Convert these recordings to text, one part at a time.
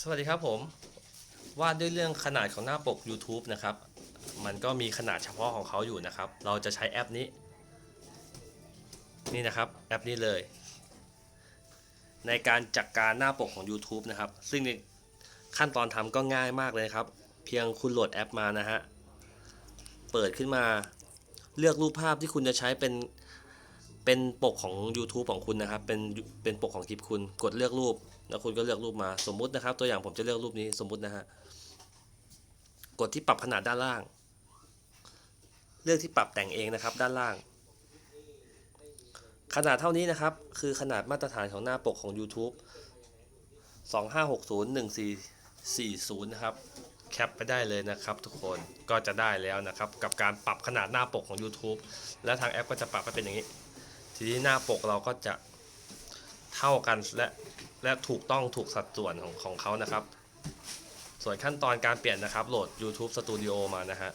สวัสดีครับผมวาดด้วยเรื่องขนาดของหน้าปก YouTube นะครับ มันก็มีขนาดเฉพาะของเขาอยู่นะครับ เราจะใช้แอปนี้ นี่นะครับแอปนี้เลย ในการจัดการหน้าปกของ YouTube นะครับ ซึ่งขั้นตอนทำก็ง่ายมากเลยครับ เพียงคุณโหลดแอปมานะฮะ เปิดขึ้นมาเลือกรูปภาพที่คุณจะใช้เป็น เป็นปกของ YouTube ของคุณนะครับ เป็นเป็นปกของคลิปคุณกดเลือกรูป แล้วคุณก็เลือกรูปมาสมมุตินะครับ ตัวอย่างผมจะเลือกรูปนี้สมมุตินะฮะกดที่ปรับขนาดด้านล่าง เลือกที่ปรับแต่งเองนะครับ ด้านล่าง ขนาดเท่านี้นะครับ คือขนาดมาตรฐานของหน้าปกของ YouTube 25601440 นะครับ แคปไปได้เลยนะครับทุกคนก็จะได้แล้วนะครับ กับการปรับขนาดหน้าปกของ YouTube และทางแอปก็จะปรับให้เป็นอย่างนี้ ทีนี้หน้าปกเราก็จะเท่ากันและและถูกต้องถูกสัดส่วนของของเขานะครับ ส่วนขั้นตอนการเปลี่ยนนะครับ โหลด YouTube Studio มานะฮะ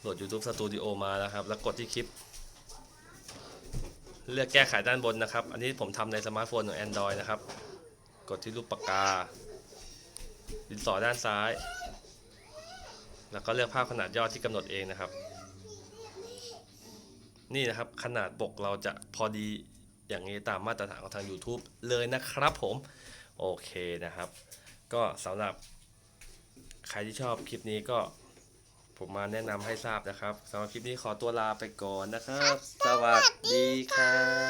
โหลด YouTube Studio มาแล้วครับ แล้วกดที่คลิป เลือกแก้ไขด้านบนนะครับ อันนี้ผมทำในสมาร์ทโฟนของ Android นะครับ กดที่รูปปากกา ดินสอด้านซ้าย แล้วก็เลือกภาพขนาดย่อที่กำหนดเองนะครับ นี่นะครับ ขนาดปกเราจะพอดีอย่างนี้ตามมาตรฐานของทาง YouTube เลยนะครับผม โอเคนะครับ ก็สำหรับใครที่ชอบคลิปนี้ก็ผมมาแนะนำให้ทราบนะครับสำหรับคลิปนี้ขอตัวลาไปก่อนนะครับ สวัสดีครับ